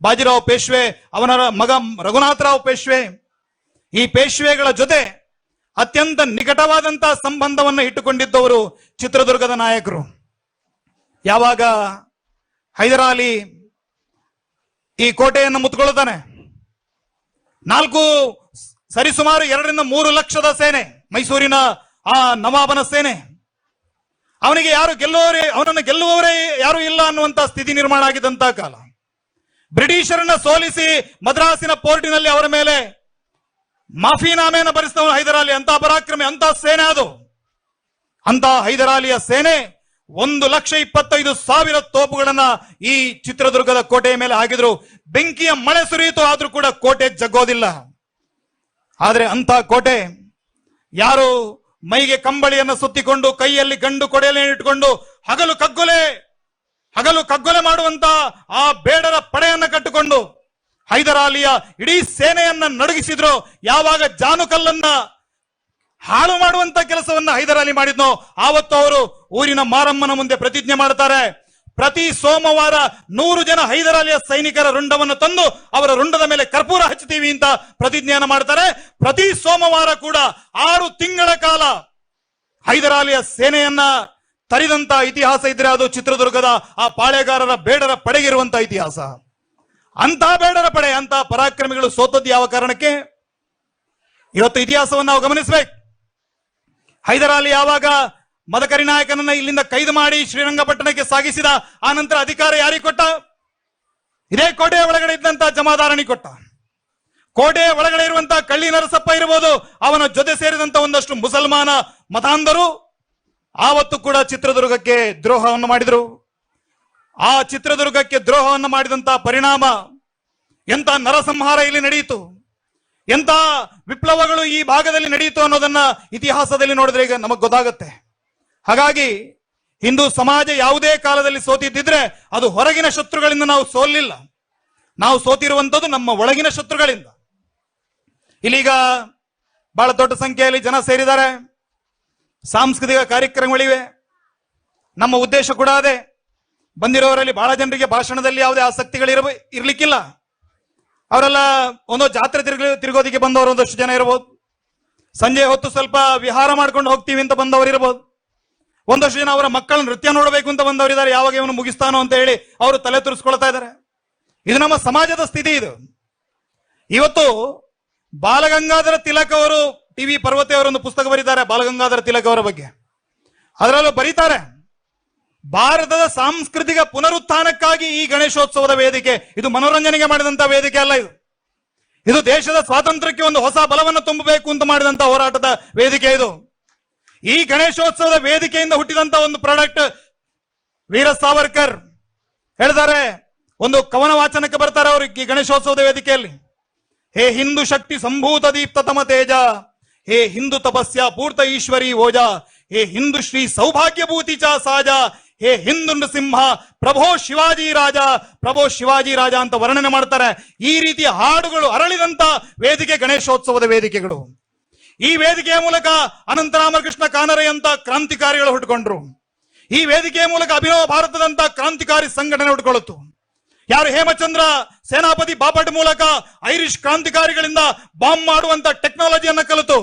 ಬಾಜಿರಾವ್ ಪೇಶ್ವೆ, ಅವನ ಮಗ ರಘುನಾಥರಾವ್ ಪೇಶ್ವೆ. ಈ ಪೇಶ್ವೆಗಳ ಜೊತೆ ಅತ್ಯಂತ ನಿಕಟವಾದಂತಹ ಸಂಬಂಧವನ್ನು ಇಟ್ಟುಕೊಂಡಿದ್ದವರು ಚಿತ್ರದುರ್ಗದ ನಾಯಕರು. ಯಾವಾಗ ಹೈದರಾಲಿ ಈ ಕೋಟೆಯನ್ನು ಮುತ್ಕೊಳ್ತಾನೆ ನಾಲ್ಕು ಸರಿಸುಮಾರು ಎರಡರಿಂದ ಮೂರು ಲಕ್ಷದ ಸೇನೆ ಮೈಸೂರಿನ ಆ ನವಾಬನ ಸೇನೆ. ಅವನಿಗೆ ಯಾರು ಗೆಲ್ಲುವವರೇ, ಅವನನ್ನು ಗೆಲ್ಲುವವರೇ ಯಾರು ಇಲ್ಲ ಅನ್ನುವಂತ ಸ್ಥಿತಿ ನಿರ್ಮಾಣ ಆಗಿದಂತ ಕಾಲ. ಬ್ರಿಟಿಷರನ್ನ ಸೋಲಿಸಿ ಮದ್ರಾಸಿನ ಪೋರ್ಟಿನಲ್ಲಿ ಅವರ ಮೇಲೆ ಮಾಫಿನಾಮೆಯನ್ನು ಭರಿಸಿದವನು ಹೈದರಾಲಿ. ಅಂತ ಪರಾಕ್ರಮಿ ಅಂತ ಸೇನೆ ಅದು. ಅಂತ ಹೈದರಾಲಿಯ ಸೇನೆ ಒಂದು ಲಕ್ಷ ಇಪ್ಪತ್ತೈದು ಸಾವಿರ ತೋಪುಗಳನ್ನ ಈ ಚಿತ್ರದುರ್ಗದ ಕೋಟೆಯ ಮೇಲೆ ಹಾಕಿದ್ರು. ಬೆಂಕಿಯ ಮಳೆ ಸುರಿಯಿತು, ಆದ್ರೂ ಕೂಡ ಕೋಟೆ ಜಗ್ಗೋದಿಲ್ಲ. ಆದ್ರೆ ಅಂತ ಕೋಟೆ ಯಾರು ಮೈಗೆ ಕಂಬಳಿಯನ್ನು ಸುತ್ತಿಕೊಂಡು ಕೈಯಲ್ಲಿ ಗಂಡು ಕೊಡೆಯನ್ನು ಇಟ್ಟುಕೊಂಡು ಹಗಲು ಕಗ್ಗೊಲೆ ಹಗಲು ಕಗ್ಗೊಲೆ ಮಾಡುವಂತ ಆ ಬೇಡರ ಪಡೆಯನ್ನ ಕಟ್ಟಿಕೊಂಡು ಹೈದರಾಲಿಯ ಇಡೀ ಸೇನೆಯನ್ನ ನಡುಗಿಸಿದ್ರು. ಯಾವಾಗ ಜಾನುಕಲ್ಲನ್ನ ಹಾಳು ಮಾಡುವಂತ ಕೆಲಸವನ್ನ ಹೈದರಾಲಿ ಮಾಡಿದ್ನೋ, ಆವತ್ತು ಅವರು ಊರಿನ ಮಾರಮ್ಮನ ಮುಂದೆ ಪ್ರತಿಜ್ಞೆ ಮಾಡ್ತಾರೆ. ಪ್ರತಿ ಸೋಮವಾರ ನೂರು ಜನ ಹೈದರಾಲಿಯ ಸೈನಿಕರ ರುಂಡವನ್ನು ತಂದು ಅವರ ರುಂಡದ ಮೇಲೆ ಕರ್ಪೂರ ಹಚ್ಚುತ್ತೀವಿ ಅಂತ ಪ್ರತಿಜ್ಞಾನ ಮಾಡ್ತಾರೆ. ಪ್ರತಿ ಸೋಮವಾರ ಕೂಡ ಆರು ತಿಂಗಳ ಕಾಲ ಹೈದರಾಲಿಯ ಸೇನೆಯನ್ನ ತರಿದಂತ ಇತಿಹಾಸ ಇದ್ರೆ ಅದು ಚಿತ್ರದುರ್ಗದ ಆ ಪಾಳೆಗಾರರ ಬೇಡರ ಪಡೆಗಿರುವಂತ ಇತಿಹಾಸ. ಅಂತ ಬೇಡರ ಪಡೆ ಅಂತ ಪರಾಕ್ರಮಿಗಳು ಸೋತದ್ದು ಯಾವ ಕಾರಣಕ್ಕೆ? ಇವತ್ತು ಇತಿಹಾಸವನ್ನು ನಾವು ಗಮನಿಸಬೇಕು. ಹೈದರಾಲಿ ಯಾವಾಗ ಮದಕರಿ ನಾಯಕನನ್ನ ಇಲ್ಲಿಂದ ಕೈದು ಮಾಡಿ ಶ್ರೀರಂಗಪಟ್ಟಣಕ್ಕೆ ಸಾಗಿಸಿದ, ಆ ನಂತರ ಅಧಿಕಾರ ಯಾರಿಗೆ ಕೊಟ್ಟ? ಇದೇ ಕೋಟೆಯ ಒಳಗಡೆ ಇದ್ದಂತ ಜಮಾದಾರಣಿ ಕೊಟ್ಟ. ಕೋಟೆಯ ಒಳಗಡೆ ಇರುವಂತಹ ಕಳ್ಳಿ ನರಸಪ್ಪ ಇರಬಹುದು ಅವನ ಜೊತೆ ಸೇರಿದಂತ ಒಂದಷ್ಟು ಮುಸಲ್ಮಾನ ಮತಾಂಧರು ಆವತ್ತು ಕೂಡ ಚಿತ್ರದುರ್ಗಕ್ಕೆ ದ್ರೋಹವನ್ನು ಮಾಡಿದರು. ಆ ಚಿತ್ರದುರ್ಗಕ್ಕೆ ದ್ರೋಹವನ್ನು ಮಾಡಿದಂತ ಪರಿಣಾಮ ಎಂತ ನರಸಂಹಾರ ಇಲ್ಲಿ ನಡೆಯಿತು? ಎಂತ ವಿಪ್ಲವಗಳು ಈ ಭಾಗದಲ್ಲಿ ನಡೆಯಿತು ಅನ್ನೋದನ್ನ ಇತಿಹಾಸದಲ್ಲಿ ನೋಡಿದ್ರೆ ಈಗ ನಮಗೆ ಗೊತ್ತಾಗುತ್ತೆ. ಹಾಗಾಗಿ ಹಿಂದೂ ಸಮಾಜ ಯಾವುದೇ ಕಾಲದಲ್ಲಿ ಸೋತಿದ್ದಿದ್ರೆ ಅದು ಹೊರಗಿನ ಶತ್ರುಗಳಿಂದ ನಾವು ಸೋಲಿಲ್ಲ. ನಾವು ಸೋತಿರುವಂಥದ್ದು ನಮ್ಮ ಒಳಗಿನ ಶತ್ರುಗಳಿಂದ. ಇಲ್ಲೀಗ ಬಹಳ ದೊಡ್ಡ ಸಂಖ್ಯೆಯಲ್ಲಿ ಜನ ಸೇರಿದ್ದಾರೆ. ಸಾಂಸ್ಕೃತಿಕ ಕಾರ್ಯಕ್ರಮಗಳಿವೆ. ನಮ್ಮ ಉದ್ದೇಶ ಕೂಡ ಅದೇ. ಬಂದಿರೋರಲ್ಲಿ ಬಹಳ ಜನರಿಗೆ ಭಾಷಣದಲ್ಲಿ ಯಾವುದೇ ಆಸಕ್ತಿಗಳಿರ ಇರ್ಲಿಕ್ಕಿಲ್ಲ. ಅವರೆಲ್ಲ ಒಂದು ಜಾತ್ರೆ ತಿರುಗ, ತಿರುಗೋದಿಕ್ಕೆ ಬಂದವರು ಒಂದಷ್ಟು ಜನ ಇರಬಹುದು. ಸಂಜೆ ಹೊತ್ತು ಸ್ವಲ್ಪ ವಿಹಾರ ಮಾಡ್ಕೊಂಡು ಹೋಗ್ತೀವಿ ಅಂತ ಬಂದವರು ಇರಬಹುದು. ಒಂದಷ್ಟು ಜನ ಅವರ ಮಕ್ಕಳ ನೃತ್ಯ ನೋಡಬೇಕು ಅಂತ ಬಂದವರಿದ್ದಾರೆ ಯಾವಾಗ ಇವನು ಮುಗಿಸ್ತಾನೋ ಅಂತ ಹೇಳಿ ಅವರು ತಲೆ ತುರಿಸ್ಕೊಳ್ತಾ ಇದ್ದಾರೆ. ಇದು ನಮ್ಮ ಸಮಾಜದ ಸ್ಥಿತಿ ಇದು. ಇವತ್ತು ಬಾಲಗಂಗಾಧರ ತಿಲಕ್ ಅವರು ಟಿವಿ ಪರ್ವತಿ ಅವರೊಂದು ಪುಸ್ತಕ ಬರೀತಾರೆ, ಬಾಲಗಂಗಾಧರ ತಿಲಕ್ ಅವರ ಬಗ್ಗೆ. ಅದರಲ್ಲೂ ಬರೀತಾರೆ, ಭಾರತದ ಸಾಂಸ್ಕೃತಿಕ ಪುನರುತ್ಥಾನಕ್ಕಾಗಿ ಈ ಗಣೇಶೋತ್ಸವದ ವೇದಿಕೆ, ಇದು ಮನೋರಂಜನೆಗೆ ಮಾಡಿದಂತ ವೇದಿಕೆ ಅಲ್ಲ ಇದು. ಇದು ದೇಶದ ಸ್ವಾತಂತ್ರ್ಯಕ್ಕೆ ಒಂದು ಹೊಸ ಬಲವನ್ನು ತುಂಬಬೇಕು ಅಂತ ಮಾಡಿದಂತ ಹೋರಾಟದ ವೇದಿಕೆ ಇದು. ಈ ಗಣೇಶೋತ್ಸವದ ವೇದಿಕೆಯಿಂದ ಹುಟ್ಟಿದಂತ ಒಂದು ಪ್ರಾಡಕ್ಟ್ ವೀರ ಸಾವರ್ಕರ್. ಹೇಳಿದ್ದಾರೆ ಒಂದು ಕವನ ವಾಚನಕ್ಕೆ ಬರ್ತಾರೆ ಅವರು ಈ ಗಣೇಶೋತ್ಸವದ ವೇದಿಕೆಯಲ್ಲಿ. ಹೇ ಹಿಂದೂ ಶಕ್ತಿ ಸಂಭೂತ ದೀಪ್ತ ತಮ ತೇಜ, ಹೇ ಹಿಂದೂ ತಪಸ್ಯ ಪೂರ್ತ ಈಶ್ವರಿ ಓಜ, ಹೇ ಹಿಂದೂ ಶ್ರೀ ಸೌಭಾಗ್ಯಭೂತಿ ಚ ಸಾಜ, ಹೇ ಹಿಂದೂ ನೃಸಿಂಹ, ಪ್ರಭೋ ಶಿವಾಜಿ ರಾಜ, ಪ್ರಭೋ ಶಿವಾಜಿ ರಾಜ ಅಂತ ವರ್ಣನೆ ಮಾಡ್ತಾರೆ. ಈ ರೀತಿಯ ಹಾಡುಗಳು ಅರಳಿದಂತ ವೇದಿಕೆ ಗಣೇಶೋತ್ಸವದ ವೇದಿಕೆಗಳು. ಈ ವೇದಿಕೆಯ ಮೂಲಕ ಅನಂತ ರಾಮಕೃಷ್ಣ ಕಾನರೆಯಂತ ಕ್ರಾಂತಿಕಾರಿಗಳು ಹುಟ್ಕೊಂಡ್ರು ಈ ವೇದಿಕೆಯ ಮೂಲಕ ಅಭಿನವ ಭಾರತದಂತ ಕ್ರಾಂತಿಕಾರಿ ಸಂಘಟನೆ ಹುಟ್ಟುಕೊಳ್ಳುತ್ತು. ಯಾರು ಹೇಮಚಂದ್ರ, ಸೇನಾಪತಿ ಬಾಪಟ್ ಮೂಲಕ ಐರಿಷ್ ಕ್ರಾಂತಿಕಾರಿಗಳಿಂದ ಬಾಂಬ್ ಮಾಡುವಂತ ಟೆಕ್ನಾಲಜಿಯನ್ನು ಕಲಿತು.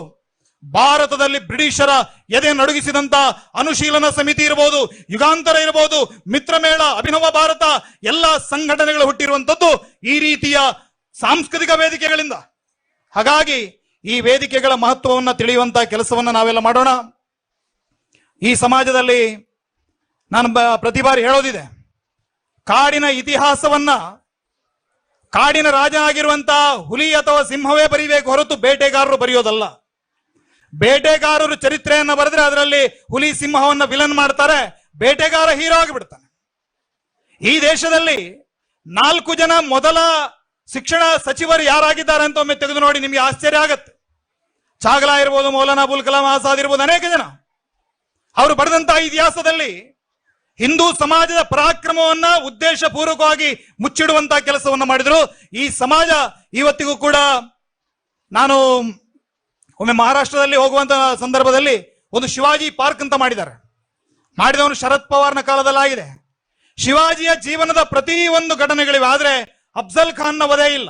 ಭಾರತದಲ್ಲಿ ಬ್ರಿಟಿಷರ ಎದೆ ನಡುಗಿಸಿದಂತ ಅನುಶೀಲನ ಸಮಿತಿ ಇರಬಹುದು ಯುಗಾಂತರ ಇರಬಹುದು ಮಿತ್ರಮೇಳ ಅಭಿನವ ಭಾರತ ಎಲ್ಲ ಸಂಘಟನೆಗಳು ಹುಟ್ಟಿರುವಂತದ್ದು ಈ ರೀತಿಯ ಸಾಂಸ್ಕೃತಿಕ ವೇದಿಕೆಗಳಿಂದ. ಹಾಗಾಗಿ ಈ ವೇದಿಕೆಗಳ ಮಹತ್ವವನ್ನು ತಿಳಿಯುವಂತ ಕೆಲಸವನ್ನ ನಾವೆಲ್ಲ ಮಾಡೋಣ. ಈ ಸಮಾಜದಲ್ಲಿ ನಾನು ಪ್ರತಿ ಬಾರಿ ಹೇಳೋದಿದೆ. ಕಾಡಿನ ಇತಿಹಾಸವನ್ನ, ಕಾಡಿನ ರಾಜನಾಗಿರುವಂತ ಹುಲಿ ಅಥವಾ ಸಿಂಹವೇ ಬರೀಬೇಕು ಹೊರತು ಬೇಟೆಗಾರರು ಬರೆಯೋದಲ್ಲ. ಬೇಟೆಗಾರರು ಚರಿತ್ರೆಯನ್ನ ಬರೆದ್ರೆ ಅದರಲ್ಲಿ ಹುಲಿ, ಸಿಂಹವನ್ನ ವಿಲನ್ ಮಾಡ್ತಾರೆ, ಬೇಟೆಗಾರ ಹೀರೋ ಆಗಿಬಿಡ್ತಾನೆ. ಈ ದೇಶದಲ್ಲಿ ನಾಲ್ಕು ಜನ ಮೊದಲ ಶಿಕ್ಷಣ ಸಚಿವರು ಯಾರಾಗಿದ್ದಾರೆ ಅಂತ ಒಮ್ಮೆ ತೆಗೆದು ನೋಡಿ ನಿಮಗೆ ಆಶ್ಚರ್ಯ ಆಗತ್ತೆ. ಚಾಗಲ ಇರ್ಬೋದು, ಮೌಲಾನಾ ಅಬುಲ್ ಕಲಾಂ ಆಜಾದ್ ಇರ್ಬೋದು, ಅನೇಕ ಜನ. ಅವರು ಬರೆದಂತಹ ಇತಿಹಾಸದಲ್ಲಿ ಹಿಂದೂ ಸಮಾಜದ ಪರಾಕ್ರಮವನ್ನ ಉದ್ದೇಶ ಪೂರ್ವಕವಾಗಿ ಮುಚ್ಚಿಡುವಂತಹ ಕೆಲಸವನ್ನು ಮಾಡಿದ್ರು. ಈ ಸಮಾಜ ಇವತ್ತಿಗೂ ಕೂಡ ನಾನು ಒಮ್ಮೆ ಮಹಾರಾಷ್ಟ್ರದಲ್ಲಿ ಹೋಗುವಂತ ಸಂದರ್ಭದಲ್ಲಿ ಒಂದು ಶಿವಾಜಿ ಪಾರ್ಕ್ ಅಂತ ಮಾಡಿದ್ದಾರೆ. ಮಾಡಿದವನು ಶರದ್ ಪವಾರ್ನ ಕಾಲದಲ್ಲಾಗಿದೆ. ಶಿವಾಜಿಯ ಜೀವನದ ಪ್ರತಿ ಒಂದು ಘಟನೆಗಳಿವೆ, ಆದ್ರೆ ಅಫ್ಜಲ್ ಖಾನ್ನ ವಧೆ ಇಲ್ಲ.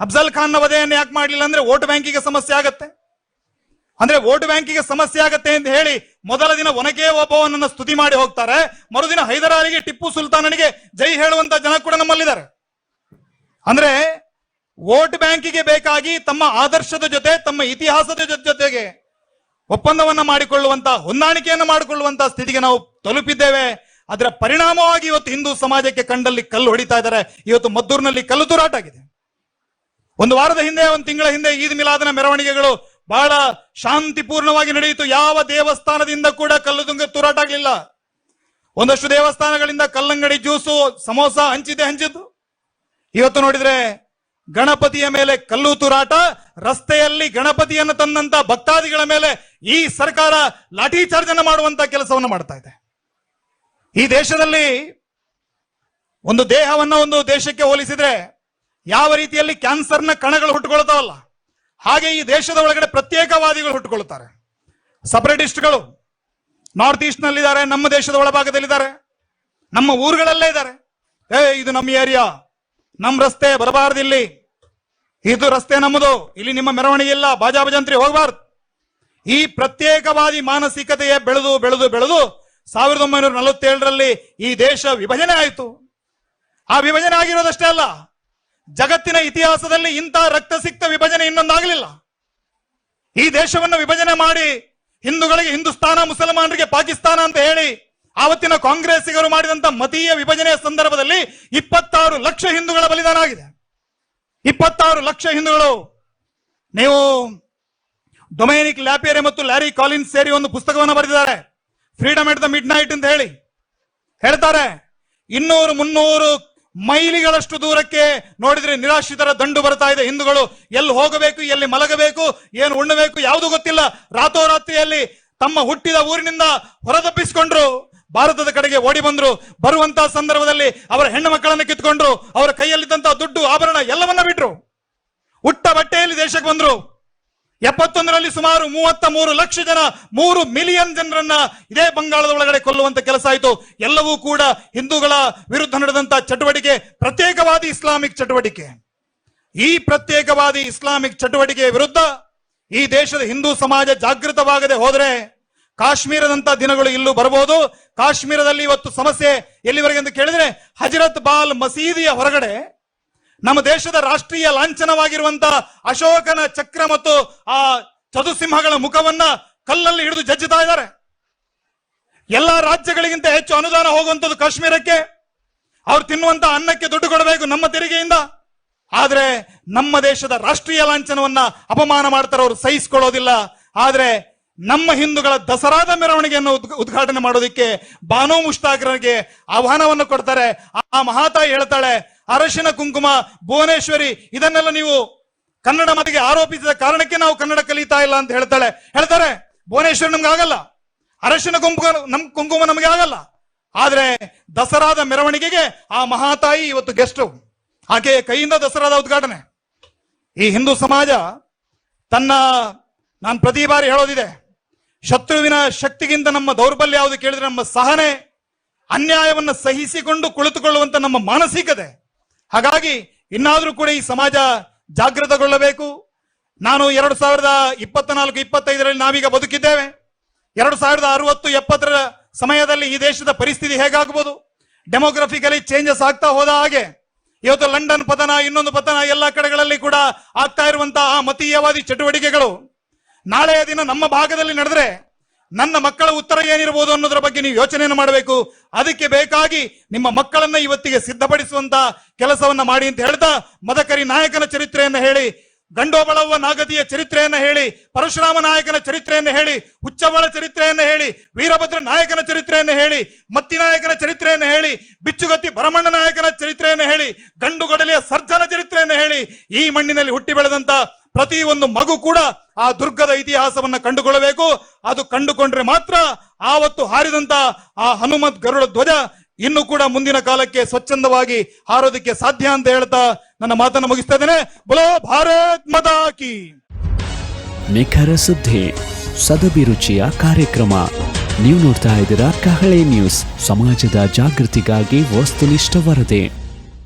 ಅಫ್ಜಲ್ ಖಾನ್ ವಧೆಯನ್ನು ಯಾಕೆ ಮಾಡಲಿಲ್ಲ ಅಂದ್ರೆ ವೋಟ್ ಬ್ಯಾಂಕಿಗೆ ಸಮಸ್ಯೆ ಆಗತ್ತೆ? ಅಂದ್ರೆ ವೋಟ್ ಬ್ಯಾಂಕಿಗೆ ಸಮಸ್ಯೆ ಆಗತ್ತೆ ಅಂತ ಹೇಳಿ ಮೊದಲ ದಿನ ಒನಕೆ ಒಬ್ಬವನನ್ನ ಸ್ತುತಿ ಮಾಡಿ ಹೋಗ್ತಾರೆ. ಮರುದಿನ ಹೈದರಾಲಿಗೆ ಟಿಪ್ಪು ಸುಲ್ತಾನನಿಗೆ ಜೈ ಹೇಳುವಂತ ಜನ ಕೂಡ ನಮ್ಮಲ್ಲಿದ್ದಾರೆ. ಅಂದ್ರೆ ವೋಟ್ ಬ್ಯಾಂಕಿಗೆ ಬೇಕಾಗಿ ತಮ್ಮ ಆದರ್ಶದ ಜೊತೆ, ತಮ್ಮ ಇತಿಹಾಸದ ಜೊತೆಗೆ ಒಪ್ಪಂದವನ್ನ ಮಾಡಿಕೊಳ್ಳುವಂತ, ಹೊಂದಾಣಿಕೆಯನ್ನು ಮಾಡಿಕೊಳ್ಳುವಂತ ಸ್ಥಿತಿಗೆ ನಾವು ತಲುಪಿದ್ದೇವೆ. ಅದರ ಪರಿಣಾಮವಾಗಿ ಇವತ್ತು ಹಿಂದೂ ಸಮಾಜಕ್ಕೆ ಕಂಡಲ್ಲಿ ಕಲ್ಲು ಹೊಡಿತಾ ಇದ್ದಾರೆ. ಇವತ್ತು ಮದ್ದೂರಿನಲ್ಲಿ ಕಲ್ಲು ತೂರಾಟ ಆಗಿದೆ. ಒಂದು ವಾರದ ಹಿಂದೆ, ಒಂದು ತಿಂಗಳ ಹಿಂದೆ ಈದ್ ಮಿಲಾದನ ಮೆರವಣಿಗೆಗಳು ಬಹಳ ಶಾಂತಿಪೂರ್ಣವಾಗಿ ನಡೆಯಿತು. ಯಾವ ದೇವಸ್ಥಾನದಿಂದ ಕೂಡ ಕಲ್ಲು ತುಂಗ ತೂರಾಟ ಆಗಲಿಲ್ಲ ಒಂದಷ್ಟು ದೇವಸ್ಥಾನಗಳಿಂದ ಕಲ್ಲಂಗಡಿ ಜ್ಯೂಸು, ಸಮೋಸ ಹಂಚಿದೆ, ಹಂಚಿದ್ದು. ಇವತ್ತು ನೋಡಿದ್ರೆ ಗಣಪತಿಯ ಮೇಲೆ ಕಲ್ಲು ತೂರಾಟ, ರಸ್ತೆಯಲ್ಲಿ ಗಣಪತಿಯನ್ನು ತಂದಂತ ಭಕ್ತಾದಿಗಳ ಮೇಲೆ ಈ ಸರ್ಕಾರ ಲಾಠಿ ಚಾರ್ಜ್ ಅನ್ನು ಮಾಡುವಂತ ಕೆಲಸವನ್ನು ಮಾಡ್ತಾ ಇದೆ. ಈ ದೇಶದಲ್ಲಿ ಒಂದು ದೇಹವನ್ನ ಒಂದು ದೇಶಕ್ಕೆ ಹೋಲಿಸಿದ್ರೆ ಯಾವ ರೀತಿಯಲ್ಲಿ ಕ್ಯಾನ್ಸರ್ನ ಕಣಗಳು ಹುಟ್ಟುಕೊಳ್ತಾವಲ್ಲ, ಹಾಗೆ ಈ ದೇಶದ ಒಳಗಡೆ ಪ್ರತ್ಯೇಕವಾದಿಗಳು ಹುಟ್ಟುಕೊಳ್ತಾರೆ. ಸಪರೇಟಿಸ್ಟ್ಗಳು ನಾರ್ತ್ ಈಸ್ಟ್ ನಲ್ಲಿದ್ದಾರೆ ನಮ್ಮ ದೇಶದ ಒಳಭಾಗದಲ್ಲಿದ್ದಾರೆ, ನಮ್ಮ ಊರುಗಳಲ್ಲೇ ಇದ್ದಾರೆ. ಏ, ಇದು ನಮ್ಮ ಏರಿಯಾ, ನಮ್ಮ ರಸ್ತೆ ಬರಬಾರ್ದು ಇಲ್ಲಿ. ಇದು ರಸ್ತೆ ನಮ್ಮದು, ಇಲ್ಲಿ ನಿಮ್ಮ ಮೆರವಣಿಗೆ ಇಲ್ಲ, ಬಾಜಾ ಭಜಂತ್ರಿ ಹೋಗಬಾರ್ದು. ಈ ಪ್ರತ್ಯೇಕವಾದಿ ಮಾನಸಿಕತೆಯೇ ಬೆಳೆದು ಬೆಳೆದು ಬೆಳೆದು ಸಾವಿರದ ಒಂಬೈನೂರ ನಲವತ್ತೇಳರಲ್ಲಿ ಈ ದೇಶ ವಿಭಜನೆ ಆಯಿತು. ಆ ವಿಭಜನೆ ಆಗಿರೋದಷ್ಟೇ ಅಲ್ಲ ಜಗತ್ತಿನ ಇತಿಹಾಸದಲ್ಲಿ ಇಂಥ ರಕ್ತಸಿಕ್ತ ವಿಭಜನೆ ಇನ್ನೊಂದಾಗಲಿಲ್ಲ. ಈ ದೇಶವನ್ನು ವಿಭಜನೆ ಮಾಡಿ ಹಿಂದೂಗಳಿಗೆ ಹಿಂದೂಸ್ತಾನ ಮುಸಲ್ಮಾನರಿಗೆ ಪಾಕಿಸ್ತಾನ ಅಂತ ಹೇಳಿ ಆವತ್ತಿನ ಕಾಂಗ್ರೆಸ್ಸಿಗರು ಮಾಡಿದಂತ ಮತೀಯ ವಿಭಜನೆಯ ಸಂದರ್ಭದಲ್ಲಿ ಇಪ್ಪತ್ತಾರು ಲಕ್ಷ ಹಿಂದೂಗಳ ಬಲಿದಾನ ಆಗಿದೆ. ಇಪ್ಪತ್ತಾರು ಲಕ್ಷ ಹಿಂದೂಗಳು ನೀವು ಡೊಮೈನಿಕ್ ಲ್ಯಾಪಿಯರೆ ಮತ್ತು ಲ್ಯಾರಿ ಕಾಲಿನ್ಸ್ ಸೇರಿ ಒಂದು ಪುಸ್ತಕವನ್ನು ಬರೆದಿದ್ದಾರೆ. Freedom at the midnight ಅಂತ ಹೇಳಿ. ಹೇಳ್ತಾರೆ, ಇನ್ನೂರು ಮುನ್ನೂರು ಮೈಲಿಗಳಷ್ಟು ದೂರಕ್ಕೆ ನೋಡಿದ್ರೆ ನಿರಾಶ್ರಿತರ ದಂಡು ಬರ್ತಾ ಇದೆ. ಹಿಂದೂಗಳು ಎಲ್ಲಿ ಹೋಗಬೇಕು, ಎಲ್ಲಿ ಮಲಗಬೇಕು, ಏನು ಉಣ್ಣಬೇಕು ಯಾವುದು ಗೊತ್ತಿಲ್ಲ. ರಾತ್ರೋರಾತ್ರಿಯಲ್ಲಿ ತಮ್ಮ ಹುಟ್ಟಿದ ಊರಿನಿಂದ ಹೊರದಪ್ಪಿಸಿಕೊಂಡ್ರು ಭಾರತದ ಕಡೆಗೆ ಓಡಿ ಬಂದ್ರು. ಬರುವಂತಹ ಸಂದರ್ಭದಲ್ಲಿ ಅವರ ಹೆಣ್ಣು ಮಕ್ಕಳನ್ನು ಕಿತ್ಕೊಂಡ್ರು. ಅವರ ಕೈಯಲ್ಲಿದ್ದಂತಹ ದುಡ್ಡು, ಆಭರಣ ಎಲ್ಲವನ್ನ ಬಿಟ್ರು. ಹುಟ್ಟ ಬಟ್ಟೆಯಲ್ಲಿ ದೇಶಕ್ಕೆ ಬಂದ್ರು. ಎಪ್ಪತ್ತೊಂದರಲ್ಲಿ ಸುಮಾರು ಮೂವತ್ತ ಮೂರು ಲಕ್ಷ ಜನ, ಮೂರು ಮಿಲಿಯನ್ ಜನರನ್ನ ಇದೇ ಬಂಗಾಳದ ಒಳಗಡೆ ಕೊಲ್ಲುವಂತ ಕೆಲಸ ಆಯಿತು. ಎಲ್ಲವೂ ಕೂಡ ಹಿಂದೂಗಳ ವಿರುದ್ಧ ನಡೆದಂತ ಚಟುವಟಿಕೆ, ಪ್ರತ್ಯೇಕವಾದಿ ಇಸ್ಲಾಮಿಕ್ ಚಟುವಟಿಕೆ. ಈ ಪ್ರತ್ಯೇಕವಾದಿ ಇಸ್ಲಾಮಿಕ್ ಚಟುವಟಿಕೆಯ ವಿರುದ್ಧ ಈ ದೇಶದ ಹಿಂದೂ ಸಮಾಜ ಜಾಗೃತವಾಗದೆ ಹೋದರೆ ಕಾಶ್ಮೀರದಂತ ದಿನಗಳು ಇಲ್ಲೂ ಬರಬಹುದು. ಕಾಶ್ಮೀರದಲ್ಲಿ ಇವತ್ತು ಸಮಸ್ಯೆ ಎಲ್ಲಿವರೆಗೆ ಅಂತ ಕೇಳಿದ್ರೆ ಹಜರತ್ ಬಾಲ್ ಮಸೀದಿಯ ಹೊರಗಡೆ ನಮ್ಮ ದೇಶದ ರಾಷ್ಟ್ರೀಯ ಲಾಂಛನವಾಗಿರುವಂತ ಅಶೋಕನ ಚಕ್ರ ಮತ್ತು ಆ ಚದುಸಿಂಹಗಳ ಮುಖವನ್ನ ಕಲ್ಲಲ್ಲಿ ಹಿಡಿದು ಜಜ್ಜುತ್ತಾ ಇದ್ದಾರೆ. ಎಲ್ಲಾ ರಾಜ್ಯಗಳಿಗಿಂತ ಹೆಚ್ಚು ಅನುದಾನ ಹೋಗುವಂಥದ್ದು ಕಾಶ್ಮೀರಕ್ಕೆ. ಅವ್ರು ತಿನ್ನುವಂತ ಅನ್ನಕ್ಕೆ ದುಡ್ಡು ಕೊಡಬೇಕು ನಮ್ಮ ತೆರಿಗೆಯಿಂದ. ಆದ್ರೆ ನಮ್ಮ ದೇಶದ ರಾಷ್ಟ್ರೀಯ ಲಾಂಛನವನ್ನ ಅಪಮಾನ ಮಾಡ್ತಾರೆ ಅವರು ಸಹಿಸಿಕೊಳ್ಳೋದಿಲ್ಲ. ಆದ್ರೆ ನಮ್ಮ ಹಿಂದೂಗಳ ದಸರಾದ ಮೆರವಣಿಗೆಯನ್ನು ಉದ್ಘ- ಉದ್ಘಾಟನೆ ಮಾಡೋದಕ್ಕೆ ಬಾನೋ ಮುಷ್ತಾಕರಿಗೆ ಆಹ್ವಾನವನ್ನು ಕೊಡ್ತಾರೆ. ಆ ಮಹಾತಾಯಿ ಹೇಳ್ತಾಳೆ ಅರಶಿನ ಕುಂಕುಮ, ಭುವನೇಶ್ವರಿ, ಇದನ್ನೆಲ್ಲ ನೀವು ಕನ್ನಡ ಮಾತಿಗೆ ಆರೋಪಿಸಿದ ಕಾರಣಕ್ಕೆ ನಾವು ಕನ್ನಡ ಕಲಿತಾ ಇಲ್ಲ ಅಂತ ಹೇಳ್ತಾಳೆ. ಹೇಳ್ತಾರೆ, ಭುವನೇಶ್ವರಿ ನಮ್ಗೆ ಆಗಲ್ಲ. ಅರಶಿನ ಕುಂಕುಮ, ನಮ್ ಕುಂಕುಮ ನಮಗೆ ಆಗಲ್ಲ. ಆದ್ರೆ ದಸರಾದ ಮೆರವಣಿಗೆಗೆ ಆ ಮಹಾತಾಯಿ ಇವತ್ತು ಗೆಸ್ಟ್ ಆಕೆಯ ಕೈಯಿಂದ ದಸರಾದ ಉದ್ಘಾಟನೆ. ಈ ಹಿಂದೂ ಸಮಾಜ ತನ್ನ, ನಾನು ಪ್ರತಿ ಬಾರಿ ಹೇಳೋದಿದೆ, ಶತ್ರುವಿನ ಶಕ್ತಿಗಿಂತ ನಮ್ಮ ದೌರ್ಬಲ್ಯ ಯಾವುದು ಕೇಳಿದ್ರೆ ನಮ್ಮ ಸಹನೆ, ಅನ್ಯಾಯವನ್ನು ಸಹಿಸಿಕೊಂಡು ಕುಳಿತುಕೊಳ್ಳುವಂತ ನಮ್ಮ ಮಾನಸಿಕತೆ. ಹಾಗಾಗಿ ಇನ್ನಾದರೂ ಕೂಡ ಈ ಸಮಾಜ ಜಾಗೃತಗೊಳ್ಳಬೇಕು. ನಾನು ಎರಡು ಸಾವಿರದ ಇಪ್ಪತ್ನಾಲ್ಕು, ಇಪ್ಪತ್ತೈದರಲ್ಲಿ ನಾವೀಗ ಬದುಕಿದ್ದೇವೆ. ಎರಡು ಸಾವಿರದ ಅರವತ್ತು, ಎಪ್ಪತ್ತರ ಸಮಯದಲ್ಲಿ ಈ ದೇಶದ ಪರಿಸ್ಥಿತಿ ಹೇಗಾಗಬಹುದು ಡೆಮೋಗ್ರಫಿಕಲಿ ಚೇಂಜಸ್ ಆಗ್ತಾ ಹೋದ ಹಾಗೆ, ಇವತ್ತು ಲಂಡನ್ ಪತನ, ಇನ್ನೊಂದು ಪತನ ಎಲ್ಲ ಕಡೆಗಳಲ್ಲಿ ಕೂಡ ಆಗ್ತಾ ಇರುವಂತಹ ಮತೀಯವಾದಿ ಚಟುವಟಿಕೆಗಳು. ನಾಳೆಯ ದಿನ ನಮ್ಮ ಭಾಗದಲ್ಲಿ ನಡೆದ್ರೆ ನನ್ನ ಮಕ್ಕಳ ಉತ್ತರ ಏನಿರಬಹುದು ಅನ್ನೋದ್ರ ಬಗ್ಗೆ ನೀವು ಯೋಚನೆಯನ್ನು ಮಾಡಬೇಕು. ಅದಕ್ಕೆ ಬೇಕಾಗಿ ನಿಮ್ಮ ಮಕ್ಕಳನ್ನ ಇವತ್ತಿಗೆ ಸಿದ್ಧಪಡಿಸುವಂತ ಕೆಲಸವನ್ನ ಮಾಡಿ ಅಂತ ಹೇಳ್ತಾ ಮದಕರಿ ನಾಯಕನ ಚರಿತ್ರೆಯನ್ನು ಹೇಳಿ, ಗಂಡೋಬಳವ್ವ ನಾಗತಿಯ ಚರಿತ್ರೆಯನ್ನು ಹೇಳಿ, ಪರಶುರಾಮ ನಾಯಕನ ಚರಿತ್ರೆಯನ್ನು ಹೇಳಿ ಹುಚ್ಚಬಳ ಚರಿತ್ರೆಯನ್ನು ಹೇಳಿ, ವೀರಭದ್ರ ನಾಯಕನ ಚರಿತ್ರೆಯನ್ನು ಹೇಳಿ, ಮತ್ತಿ ನಾಯಕನ ಚರಿತ್ರೆಯನ್ನು ಹೇಳಿ, ಬಿಚ್ಚುಗತ್ತಿ ಭರಮಣ್ಣ ನಾಯಕನ ಚರಿತ್ರೆಯನ್ನು ಹೇಳಿ ಗಂಡುಗಡಲೆಯ ಸರ್ಜನ ಚರಿತ್ರೆಯನ್ನ ಹೇಳಿ ಈ ಮಣ್ಣಿನಲ್ಲಿ ಹುಟ್ಟಿ ಬೆಳೆದಂತ ಪ್ರತಿ ಒಂದು ಮಗು ಕೂಡ ಆ ದುರ್ಗದ ಇತಿಹಾಸವನ್ನ ಕಂಡುಕೊಳ್ಳಬೇಕು. ಅದು ಕಂಡುಕೊಂಡ್ರೆ ಮಾತ್ರ ಆವತ್ತು ಹಾರಿದಂತ ಆ ಹನುಮತ್ ಗರುಡ ಧ್ವಜ ಇನ್ನು ಕೂಡ ಮುಂದಿನ ಕಾಲಕ್ಕೆ ಸ್ವಚ್ಛಂದವಾಗಿ ಹಾರೋದಕ್ಕೆ ಸಾಧ್ಯ ಅಂತ ಹೇಳ್ತಾ ನನ್ನ ಮಾತನ್ನು ಮುಗಿಸ್ತಾ ಇದ್ದೇನೆ. ಬಲೋ ಭಾರತ್ ಮದಾಕಿ ನಿಖರ ಸುದ್ದಿ ಸದಭಿರುಚಿಯ ಕಾರ್ಯಕ್ರಮ. ನೀವು ನೋಡ್ತಾ ಇದ್ದೀರಾ ಕಹಳೆ ನ್ಯೂಸ್. ಸಮಾಜದ ಜಾಗೃತಿಗಾಗಿ ವಸ್ತುನಿಷ್ಠ ವರದಿ.